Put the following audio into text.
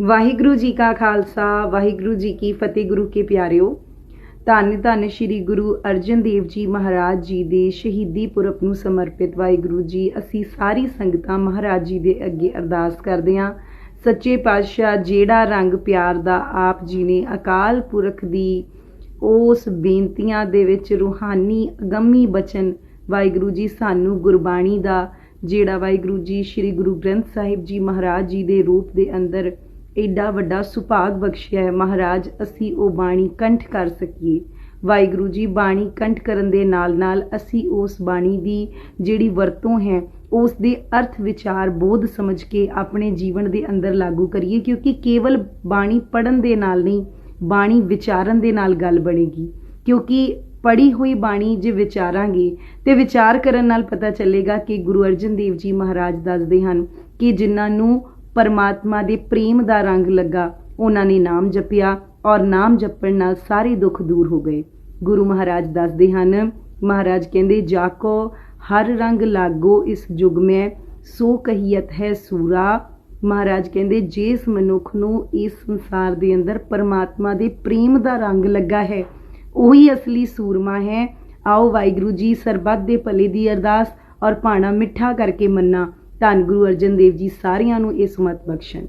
ਵਾਹਿਗੁਰੂ ਜੀ ਕਾ ਖਾਲਸਾ, ਵਾਹਿਗੁਰੂ ਜੀ ਕੀ ਫਤਿਹ, ਗੁਰੂ ਕੇ ਪਿਆਰਿਓ। ਧੰਨ ਧੰਨ ਸ੍ਰੀ ਗੁਰੂ ਅਰਜਨ ਦੇਵ ਜੀ ਮਹਾਰਾਜ ਜੀ ਦੇ ਸ਼ਹੀਦੀ ਪੁਰਬ ਨੂੰ ਸਮਰਪਿਤ ਵਾਹਿਗੁਰੂ ਜੀ, ਅਸੀਂ ਸਾਰੀ ਸੰਗਤਾਂ ਮਹਾਰਾਜ ਜੀ ਦੇ ਅੱਗੇ ਅਰਦਾਸ ਕਰਦੇ ਹਾਂ। ਸੱਚੇ ਪਾਤਸ਼ਾਹ ਜਿਹੜਾ ਰੰਗ ਪਿਆਰ ਦਾ ਆਪ ਜੀ ਨੇ ਅਕਾਲ ਪੁਰਖ ਦੀ ਉਸ ਬੇਨਤੀਆਂ ਦੇ ਵਿੱਚ ਰੂਹਾਨੀ, ਅਗੰਮੀ ਬਚਨ ਵਾਹਿਗੁਰੂ ਜੀ ਸਾਨੂੰ ਗੁਰਬਾਣੀ ਦਾ, ਜਿਹੜਾ ਵਾਹਿਗੁਰੂ ਜੀ ਸ੍ਰੀ ਗੁਰੂ ਗ੍ਰੰਥ ਸਾਹਿਬ ਜੀ ਮਹਾਰਾਜ ਜੀ ਦੇ ਰੂਪ ਦੇ ਅੰਦਰ ਐਡਾ ਵੱਡਾ ਸੁਭਾਗ ਬਖਸ਼ਿਆ ਹੈ। ਮਹਾਰਾਜ, ਅਸੀਂ ਉਹ ਬਾਣੀ ਕੰਠ ਕਰ ਸਕੀਏ। ਵਾਹਿਗੁਰੂ ਜੀ, ਬਾਣੀ ਕੰਠ ਕਰਨ ਦੇ ਨਾਲ ਨਾਲ ਅਸੀਂ ਉਸ ਬਾਣੀ ਦੀ ਜਿਹੜੀ ਵਰਤੋਂ ਹੈ, ਉਸ ਦੇ ਅਰਥ ਵਿਚਾਰ, ਬੋਧ ਸਮਝ ਕੇ ਆਪਣੇ ਜੀਵਨ ਦੇ ਅੰਦਰ ਲਾਗੂ ਕਰੀਏ, ਕਿਉਂਕਿ ਕੇਵਲ ਬਾਣੀ ਪੜਨ ਦੇ ਨਾਲ ਨਹੀਂ, ਬਾਣੀ ਵਿਚਾਰਨ ਦੇ ਨਾਲ ਗੱਲ ਬਣੇਗੀ। ਕਿਉਂਕਿ ਪੜੀ ਹੋਈ ਬਾਣੀ ਜੇ ਵਿਚਾਰਾਂਗੇ, ਤੇ ਵਿਚਾਰ ਕਰਨ ਨਾਲ ਪਤਾ ਚੱਲੇਗਾ ਕਿ ਗੁਰੂ ਅਰਜਨ ਦੇਵ ਜੀ ਮਹਾਰਾਜ ਦੱਸਦੇ ਹਨ ਕਿ ਜਿਨ੍ਹਾਂ ਨੂੰ ਪਰਮਾਤਮਾ ਦੇ ਪ੍ਰੇਮ ਦਾ ਰੰਗ ਲੱਗਾ। ਉਹਨਾਂ ਨੇ ਨਾਮ ਜਪਿਆ ਔਰ ਨਾਮ ਜਪਣ ਨਾਲ ਸਾਰੇ ਦੁੱਖ ਦੂਰ ਹੋ ਗਏ। ਗੁਰੂ ਮਹਾਰਾਜ ਦੱਸਦੇ ਹਨ, ਮਹਾਰਾਜ ਕਹਿੰਦੇ ਜਾਕੋ ਹਰ ਰੰਗ ਲਾਗੋ ਇਸ ਯੁਗ ਮੈਂ, ਸੋ ਕਹੀਅਤ ਹੈ ਸੂਰਾ। ਮਹਾਰਾਜ ਕਹਿੰਦੇ, ਜਿਸ ਮਨੁੱਖ ਨੂੰ ਇਸ ਸੰਸਾਰ ਦੇ ਅੰਦਰ ਪਰਮਾਤਮਾ ਦੇ ਪ੍ਰੇਮ ਦਾ ਰੰਗ ਲੱਗਾ ਹੈ, ਉਹੀ ਅਸਲੀ ਸੂਰਮਾ ਹੈ। ਆਓ ਵਾਹਿਗੁਰੂ ਜੀ ਸਰਬੱਤ ਦੇ ਭਲੇ ਦੀ ਅਰਦਾਸ ਔਰ ਭਾਣਾ ਮਿੱਠਾ ਕਰਕੇ ਮੰਨਾ। ਧੰਨ ਗੁਰੂ ਅਰਜਨ ਦੇਵ ਜੀ ਸਾਰਿਆਂ ਨੂੰ ਇਸ ਮਤ ਬਖਸ਼ਣ।